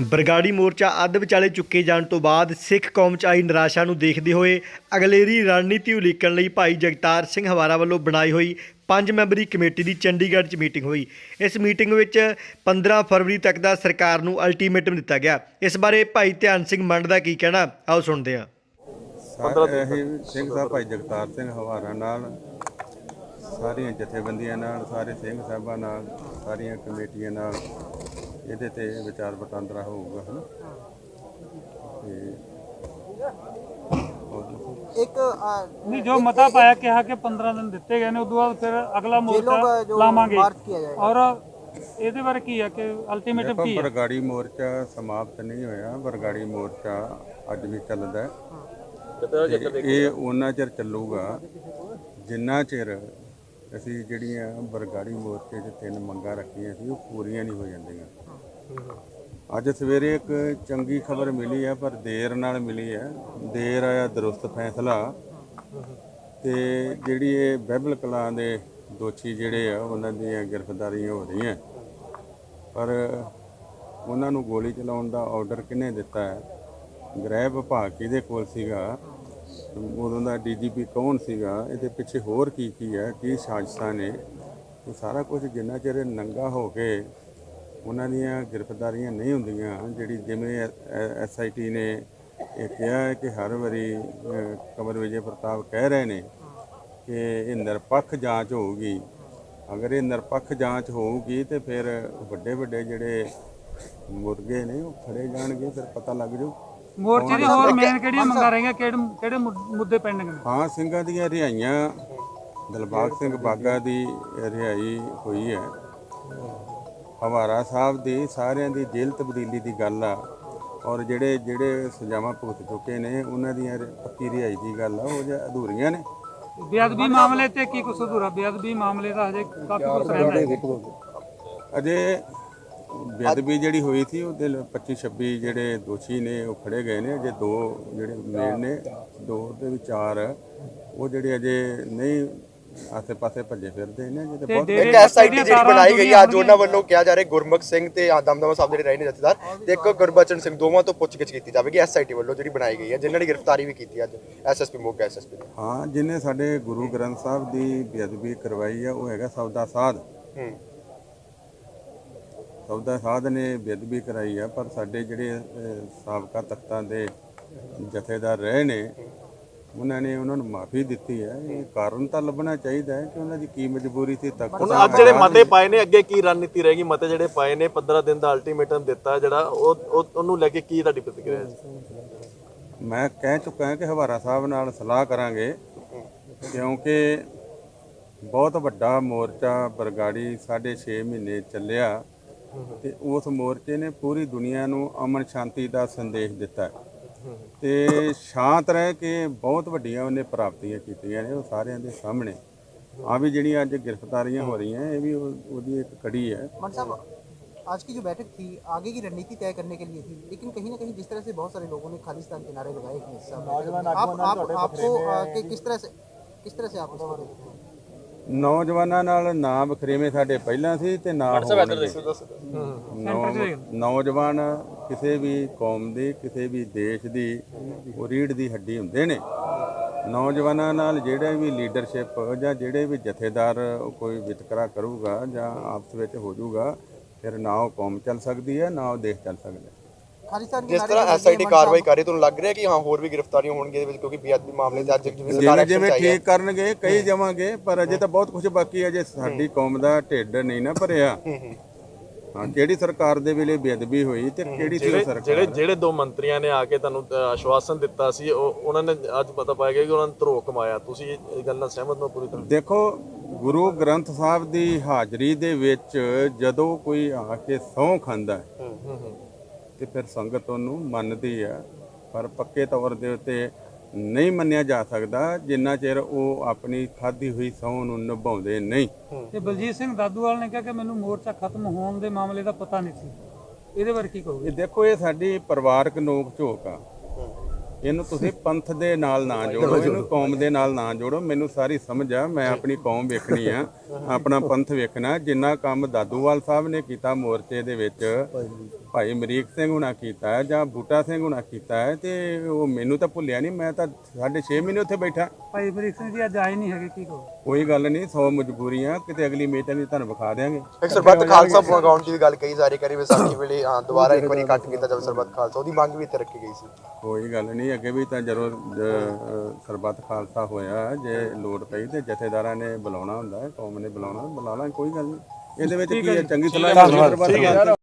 ਬਰਗਾੜੀ ਮੋਰਚਾ ਅੱਧ ਵਿਚਾਲੇ ਚੁੱਕੇ ਜਾਣ ਤੋਂ ਬਾਅਦ ਸਿੱਖ ਕੌਮ 'ਚ ਆਈ ਨਿਰਾਸ਼ਾ ਨੂੰ ਦੇਖਦੇ ਹੋਏ ਅਗਲੇਰੀ ਰਣਨੀਤੀ ਉਲੀਕਣ ਲਈ ਭਾਈ ਜਗਤਾਰ ਸਿੰਘ ਹਵਾਰਾ ਵੱਲੋਂ ਬਣਾਈ ਹੋਈ ਪੰਜ ਮੈਂਬਰੀ ਕਮੇਟੀ ਦੀ ਚੰਡੀਗੜ੍ਹ 'ਚ ਮੀਟਿੰਗ ਹੋਈ। ਇਸ ਮੀਟਿੰਗ ਵਿੱਚ 15 ਫਰਵਰੀ ਤੱਕ ਦਾ ਸਰਕਾਰ ਨੂੰ ਅਲਟੀਮੇਟਮ ਦਿੱਤਾ ਗਿਆ। ਇਸ ਬਾਰੇ ਭਾਈ ਧਿਆਨ ਸਿੰਘ ਮੰਡ ਦਾ ਕੀ ਕਹਿਣਾ ਆਓ ਸੁਣਦੇ ਹਾਂ। ਸਾਰੇ ਅਸੀਂ ਸਿੰਘ ਸਾਹਿਬ ਭਾਈ ਜਗਤਾਰ ਸਿੰਘ ਹਵਾਰਾ ਨਾਲ ਸਾਰੀਆਂ ਜਥੇਬੰਦੀਆਂ ਨਾਲ ਸਾਰੇ ਸਿੰਘ ਸਾਹਿਬਾਂ ਨਾਲ ਸਾਰੀਆਂ ਕਮੇਟੀਆਂ ਨਾਲ ਇਹਦੇ ਤੇ ਵਿਚਾਰ ਵਟਾਂਦਰਾ ਹੋਊਗਾ ਹਨਾ? ਇੱਕ ਨਹੀਂ ਜੋ ਮਤਾ ਪਾਇਆ ਕਿਹਾ ਕਿ 15 ਦਿਨ ਦਿੱਤੇ ਗਏ ਨੇ ਉਦੋਂ ਬਾਅਦ ਫਿਰ ਅਗਲਾ ਮੋਰਚਾ ਲਾਵਾਂਗੇ। ਔਰ ਇਹਦੇ ਬਾਰੇ ਕੀ ਹੈ ਕਿ ਅਲਟੀਮੇਟਮ ਕੀ ਹੈ ਬਰਗਾੜੀ ਮੋਰਚਾ ਸਮਾਪਤ ਨਹੀਂ ਹੋਇਆ। ਬਰਗਾੜੀ ਮੋਰਚਾ ਅੱਜ ਵੀ ਚੱਲਦਾ ਹੈ। ਇਹ ਉਹਨਾਂ ਚਿਰ ਚੱਲੂਗਾ ਜਿੰਨਾ ਚਿਰ ਅਸੀਂ ਜਿਹੜੀਆਂ ਬਰਗਾੜੀ ਮੋਰਚੇ 'ਚ ਤਿੰਨ ਮੰਗਾਂ ਰੱਖੀਆਂ ਸੀ, ਉਹ ਪੂਰੀਆਂ ਨਹੀਂ ਹੋ ਜਾਂਦੀਆਂ। ਅੱਜ ਸਵੇਰੇ ਇੱਕ ਚੰਗੀ ਖਬਰ ਮਿਲੀ ਹੈ ਪਰ ਦੇਰ ਨਾਲ ਮਿਲੀ ਹੈ ਦੇਰ ਆਇਆ ਦਰੁਸਤ ਫੈਸਲਾ। ਤੇ ਜਿਹੜੀ ਇਹ ਬਹਿਬਲ ਕਲਾਂ ਦੇ ਦੋਸ਼ੀ ਜਿਹੜੇ ਆ, ਉਹਨਾਂ ਦੀਆਂ ਗ੍ਰਿਫਤਾਰੀਆਂ ਹੋ ਰਹੀਆਂ। ਪਰ ਉਹਨਾਂ ਨੂੰ ਗੋਲੀ ਚਲਾਉਣ ਦਾ ਆਰਡਰ ਕਿਹਨੇ ਦਿੱਤਾ? ਹੈ ਗ੍ਰਹਿ ਵਿਭਾਗ ਕਿਹਦੇ ਕੋਲ ਸੀਗਾ? ਉਦੋਂ ਦਾ ਡੀਜੀਪੀ ਕੌਣ ਸੀਗਾ? ਇਹਦੇ ਪਿੱਛੇ ਹੋਰ ਕੀ ਕੀ ਹੈ? ਕੀ ਸਾਜ਼ਿਸ਼ਾਂ ਨੇ? ਇਹ ਸਾਰਾ ਕੁਝ ਜਿੰਨਾ ਚਿਰ ਨੰਗਾ ਹੋ ਕੇ ਉਹਨਾਂ ਦੀਆਂ ਗ੍ਰਿਫਤਾਰੀਆਂ ਨਹੀਂ ਹੁੰਦੀਆਂ ਜਿਹੜੀ ਜਿਵੇਂ ਐਸਆਈਟੀ ਨੇ ਇਹ ਕਿਹਾ ਹੈ ਕਿ ਹਰ ਵਾਰੀ ਅਹ, ਕਮਰ ਵਿਜੇ ਪ੍ਰਤਾਪ ਕਹਿ ਰਹੇ ਨੇ ਕਿ ਇਹ ਨਿਰਪੱਖ ਜਾਂਚ ਹੋਊਗੀ। ਅਗਰ ਇਹ ਨਿਰਪੱਖ ਜਾਂਚ ਹੋਊਗੀ ਤੇ ਫਿਰ ਵੱਡੇ ਵੱਡੇ ਜਿਹੜੇ ਮੁਰਗੇ ਨੇ ਉਹ ਫੜੇ ਜਾਣਗੇ ਫਿਰ ਪਤਾ ਲੱਗ ਜਾਊ ਮੋਰਚੇ ਦੀ ਹੋਰ ਮੇਨ ਕਿਹੜੀਆਂ ਮੰਗਾਂ ਰਹੀਆਂ? ਕਿਹੜੇ ਕਿਹੜੇ ਮੁੱਦੇ ਪੈਂਡਿੰਗ ਨੇ ਹਾਂ ਸਿੰਘਾਂ ਦੀਆਂ ਰਿਹਾਈਆਂ ਦਿਲਬਾਗ ਸਿੰਘ ਬਾਗਾ ਦੀ ਰਿਹਾਈ ਹੋਈ ਹੈ। ਹਵਾਰਾ ਸਾਹਿਬ ਦੀ ਸਾਰਿਆਂ ਦੀ ਜੇਲ੍ਹ ਤਬਦੀਲੀ ਦੀ ਗੱਲ ਆ। ਔਰ ਜਿਹੜੇ ਜਿਹੜੇ ਸਜ਼ਾਵਾਂ ਭੁਗਤ ਚੁੱਕੇ ਨੇ ਉਹਨਾਂ ਦੀਆਂ ਰ- ਪੱਕੀ ਰਿਹਾਈ ਦੀ ਗੱਲ ਆ ਉਹ ਜੇ ਅਧੂਰੀਆਂ ਨੇ। ਬੇਅਦਬੀ ਮਾਮਲੇ ਤੇ ਕੀ ਕੁਛ ਅਧੂਰਾ? ਬੇਅਦਬੀ ਮਾਮਲੇ ਦਾ ਹਜੇ ਕਾਫੀ ਕੁਛ ਰਹਿੰਦਾ ਹੈ। ਅਜੇ ਬੇਅਦਬੀ ਜਿਹੜੀ ਹੋਈ ਸੀ ਉਹਦੇ 25 26 ਜਿਹੜੇ ਦੋਸ਼ੀ ਨੇ ਉਹ ਫੜੇ ਗਏ ਨੇ। ਅਜੇ ਦੋ ਜਿਹੜੇ ਮੇਨ ਨੇ ਦੋ ਦੇ ਵਿਚਾਰ ਉਹ ਜਿਹੜੇ ਅਜੇ ਨਹੀਂ ਆਸੇ ਪਾਸੇ ਭੱਜੇ ਫਿਰਦੇ ਨੇ ਜਿਹਦੇ ਤੇ ਬਹੁਤ ਇੱਕ ਐਸਆਈਟੀ ਜਿਹੜੀ ਬਣਾਈ ਗਈ ਆ ਅੱਜ ਉਹਨਾਂ ਵੱਲੋਂ ਕਿਹਾ ਜਾ ਰਿਹਾ ਗੁਰਮੁਖ ਸਿੰਘ ਤੇ ਦਮਦਮਾ ਸਾਹਿਬ ਜਿਹੜੇ ਰਹੇ ਨੇ ਜਥੇਦਾਰ। ਤੇ ਇੱਕ ਗੁਰਬਚਨ ਸਿੰਘ ਦੋਵਾਂ ਤੋਂ ਪੁੱਛਗਿੱਛ ਕੀਤੀ ਜਾਵੇਗੀ ਐਸਆਈਟੀ ਵੱਲੋਂ ਜਿਹੜੀ ਬਣਾਈ ਗਈ ਹੈ ਜਿਨ੍ਹਾਂ ਦੀ ਗ੍ਰਿਫਤਾਰੀ ਵੀ ਕੀਤੀ ਅੱਜ ਐਸਐਸਪੀ ਮੋਗਾ ਐਸਐਸਪੀ ਨੇ ਹਾਂ ਜਿਹਨੇ ਸਾਡੇ ਗੁਰੂ ਗ੍ਰੰਥ ਸਾਹਿਬ ਦੀ ਬੇਅਦਬੀ ਕਰਵਾਈ ਆ ਉਹ ਹੈਗਾ ਸੌਦਾ ਸਾਧ। ਹੂੰ। ਸੌਦਾ ਸਾਧ ਨੇ ਬੇਅਦਬੀ ਕਰਾਈ ਆ ਪਰ ਸਾਡੇ ਜਿਹੜੇ ਸਾਬਕਾ ਤਖਤਾਂ ਦੇ ਜਥੇਦਾਰ ਰਹੇ ਨੇ ਉਹਨਾਂ ਨੇ ਉਹਨਾਂ ਨੂੰ ਮਾਫੀ ਦਿੱਤੀ ਹੈ। ਇਹ ਕਾਰਨ ਤਾਂ ਲੱਭਣਾ ਚਾਹੀਦਾ ਹੈ ਕਿ ਉਹਨਾਂ ਦੀ ਕੀ ਮਜਬੂਰੀ ਸੀ ਤਖਤ ਹੁਣ ਅੱਜ ਜਿਹੜੇ ਮਤੇ ਪਾਏ ਨੇ ਅੱਗੇ ਕੀ ਰਣਨੀਤੀ ਰਹੇਗੀ? ਮਤੇ ਜਿਹੜੇ ਪਾਏ ਨੇ 15 ਦਿਨ ਦਾ ਅਲਟੀਮੇਟਮ ਦਿੱਤਾ ਜਿਹੜਾ ਉਹ ਉਹ- ਉਹਨੂੰ ਲੈ ਕੇ ਕੀ ਤੁਹਾਡੀ ਪ੍ਰਤੀਕਿਰਿਆ ਹੈ? ਮੈਂ ਕਹਿ ਚੁੱਕਾ ਹਾਂ ਕਿ ਹਵਾਰਾ ਸਾਹਿਬ ਨਾਲ ਸਲਾਹ ਕਰਾਂਗੇ ਕਿਉਂਕਿ ਬਹੁਤ ਵੱਡਾ ਮੋਰਚਾ ਬਰਗਾੜੀ 6.5 ਮਹੀਨੇ ਚੱਲਿਆ। ਤੇ ਉਸ ਮੋਰਚੇ ਨੇ ਪੂਰੀ ਦੁਨੀਆ ਨੂੰ ਅਮਨ ਸ਼ਾਂਤੀ ਦਾ ਸੰਦੇਸ਼ ਦਿੱਤਾ ਹੈ। ਤੇ ਸ਼ਾਂਤ ਰਹਿ ਕੇ ਬਹੁਤ ਵੱਡੀਆਂ ਉਹਨੇ ਪ੍ਰਾਪਤੀਆਂ ਕੀਤੀਆਂ ਨੇ ਉਹ ਸਾਰਿਆਂ ਦੇ ਸਾਹਮਣੇ ਆ ਵੀ ਜਿਹੜੀਆਂ ਅੱਜ ਗ੍ਰਿਫਤਾਰੀਆਂ ਹੋ ਰਹੀਆਂ ਇਹ ਵੀ ਉਹ- ਉਹਦੀ ਇੱਕ ਕੜੀ ਹੈ मन साहब आज की जो बैठक थी आगे की रणनीति तय करने के लिए थी लेकिन कहीं ना कहीं जिस तरह से बहुत सारे लोगों ने खालिस्तान के नारे लगाए थे इस समय आप आप आपको अ, कि किस तरह से किस तरह से आप इसको देखते हैं ਨੌਜਵਾਨਾਂ ਨਾਲ ਨਾ ਬਖਰੇਵੇਂ ਸਾਡੇ ਪਹਿਲਾਂ ਸੀ ਤੇ ਨਾ ਨੌਜਵਾਨ ਕਿਸੇ ਵੀ ਕੌਮ ਦੀ ਕਿਸੇ ਵੀ ਦੇਸ਼ ਦੀ ਉਹ ਰੀੜ ਦੀ ਹੱਡੀ ਹੁੰਦੇ ਨੇ। ਨੌਜਵਾਨਾਂ ਨਾਲ ਜਿਹੜੇ ਵੀ ਲੀਡਰਸ਼ਿਪ ਜਾਂ ਜਿਹੜੇ ਵੀ ਜਥੇਦਾਰ ਕੋਈ ਵਿਤਕਰਾ ਕਰੂਗਾ ਜਾਂ ਆਪਸ ਵਿੱਚ ਹੋ ਜਾਊਗਾ ਫਿਰ ਨਾ ਉਹ ਕੌਮ ਚੱਲ ਸਕਦੀ ਹੈ ਨਾ ਉਹ ਦੇਸ਼ ਚੱਲ ਸਕਦਾ ਜਿਸ ਤਰ੍ਹਾਂ ਐਸਆਈਟੀ ਕਾਰਵਾਈ ਕਰ ਰਹੀ ਤੁਹਾਨੂੰ ਲੱਗ ਰਿਹਾ ਕਿ ਹਾਂ ਹੋਰ ਵੀ ਗ੍ਰਿਫਤਾਰੀਆਂ ਹੋਣਗੀਆਂ ਇਹਦੇ ਵਿੱਚ ਕਿਉਂਕਿ ਬੇਅਦਬੀ ਮਾਮਲੇ ਦੇ ਅੱਜ ਜਿਵੇਂ ਜਿਵੇਂ ਜਿਵੇਂ ਠੀਕ ਕਰਨਗੇ ਕਹੀ ਜਾਵਾਂਗੇ ਪਰ ਅਜੇ ਤਾਂ ਬਹੁਤ ਕੁਝ ਬਾਕੀ ਹੈ ਜੇ ਸਾਡੀ ਕੌਮ ਦਾ ਢਿੱਡ ਨਹੀਂ ਨਾ ਭਰਿਆ। ਹਾਂ ਕਿਹੜੀ ਸਰਕਾਰ ਦੇ ਵੇਲੇ ਬੇਅਦਬੀ ਹੋਈ ਤੇ ਕਿਹੜੀ ਸੀ ਸਰਕਾਰ? ਜਿਹੜੇ ਜਿਹੜੇ ਦੋ ਮੰਤਰੀਆਂ ਨੇ ਆ ਕੇ ਤੁਹਾਨੂੰ ਆਸ਼ਵਾਸਨ ਦਿੱਤਾ ਸੀ ਉਹ ਉਹਨਾਂ ਨੇ ਅੱਜ ਪਤਾ ਪਾਇਆ ਗਿਆ ਕਿ ਉਹਨਾਂ ਨੇ ਧਰੋ ਕਮਾਇਆ। ਤੁਸੀਂ ਇਹ ਗੱਲ ਨਾਲ ਸਹਿਮਤ ਹੋ ਪੂਰੀ ਤਰ੍ਹਾਂ? ਦੇਖੋ ਗੁਰੂ ਗ੍ਰੰਥ ਸਾਹਿਬ ਦੀ ਹਾਜ਼ਰੀ ਦੇ ਵਿੱਚ ਜਦੋਂ ਕੋਈ ਆ ਕੇ ਸੌਂ ਖਾਂਦਾ ਹੈ। ਤੇ ਫਿਰ ਸੰਗਤ ਉਹਨੂੰ ਮੰਨਦੀ ਆ। ਪਰ ਪੱਕੇ ਤੌਰ ਦੇ ਉੱਤੇ ਨਹੀਂ ਮੰਨਿਆ ਜਾ ਸਕਦਾ ਜਿੰਨਾ ਚਿਰ ਉਹ ਆਪਣੀ ਖਾਧੀ ਹੋਈ ਸਹੁੰ ਨੂੰ ਨਿਭਾਉਂਦੇ ਨਹੀਂ। ਤੇ ਬਲਜੀਤ ਸਿੰਘ ਦਾਦੂਵਾਲ ਨੇ ਕਿਹਾ ਕਿ ਮੈਨੂੰ ਮੋਰਚਾ ਖਤਮ ਹੋਣ ਦੇ ਮਾਮਲੇ ਦਾ ਪਤਾ ਨਹੀਂ ਸੀ। ਇਹਦੇ ਬਾਰੇ ਕੀ ਕਹੋਗੇ? ਦੇਖੋ ਇਹ ਸਾਡੀ ਪਰਿਵਾਰਕ ਨੋਕ ਝੋਕ ਆ। ਇਹਨੂੰ ਤੁਸੀਂ ਪੰਥ ਦੇ ਨਾਲ ਨਾ ਜੋੜੋ ਇਹਨੂੰ ਕੌਮ ਦੇ ਨਾਲ ਨਾ ਜੋੜੋ। ਮੈਨੂੰ ਸਾਰੀ ਸਮਝ ਆ ਮੈਂ ਆਪਣੀ ਕੌਮ ਵੇਖਣੀ ਆ ਆਪਣਾ ਪੰਥ ਵੇਖਣਾ। ਜਿੰਨਾ ਕੰਮ ਦਾਦੂਵਾਲ ਸਾਹਿਬ ਨੇ ਕੀਤਾ ਮੋਰਚੇ ਦੇ ਵਿੱਚ ਭਾਈ ਅਮਰੀਕ ਸਿੰਘ ਹੁਣਾ ਕੀਤਾ ਹੈ ਜਾਂ ਬੂਟਾ ਸਿੰਘ ਹੁਣਾ ਕੀਤਾ ਹੈ ਤੇ ਉਹ ਮੈਨੂੰ ਤਾਂ ਭੁੱਲਿਆ ਨਹੀਂ ਮੈਂ ਤਾਂ ਸਾਢੇ 6 ਮਹੀਨੇ ਉੱਥੇ ਬੈਠਾ। ਭਾਈ ਬਰੀਕ ਸਿੰਘ ਜੀ ਅੱਜ ਆਏ ਨਹੀਂ ਹੈਗੇ ਕੀ ਕਹੋ ਕੋਈ ਗੱਲ ਨਹੀਂ ਸੌ ਮਜਬੂਰੀਆਂ ਕਿਤੇ ਅਗਲੀ ਮੀਟਿੰਗ ਵੀ ਤੁਹਾਨੂੰ ਵਿਖਾ ਦੇਵਾਂਗੇ ਇੱਕ ਸਰਬੱਤ ਖਾਲਸਾ ਅਕਾਊਂਟ ਦੀ ਗੱਲ ਕਹੀ ਰਹੀ ਕਰੀ ਵਿਸਾਖੀ ਵੇਲੇ ਹਾਂ, ਦੁਬਾਰਾ ਇੱਕ ਵਾਰੀ ਕੱਟ ਕੀਤਾ ਜਾਵੇ ਸਰਬੱਤ ਖਾਲਸਾ ਉਹਦੀ ਮੰਗ ਵੀ ਇੱਥੇ ਰੱਖੀ ਗਈ ਸੀ। ਕੋਈ ਗੱਲ ਨਹੀਂ ਅੱਗੇ ਵੀ ਤਾਂ ਜਦੋਂ ਸਰਬੱਤ ਖਾਲਸਾ ਹੋਇਆ ਜੇ ਲੋੜ ਪਈ ਤੇ ਜਥੇਦਾਰਾਂ ਨੇ ਬੁਲਾਉਣਾ ਹੁੰਦਾ ਹੈ ਕੌਮ ਨੇ ਬੁਲਾਉਣਾ ਬੁਲਾ ਲਾਂ ਕੋਈ ਗੱਲ ਨਹੀਂ। ਇਹਦੇ ਵਿੱਚ ਕੀ ਹੈ? ਚੰਗੀ ਸਲਾਹ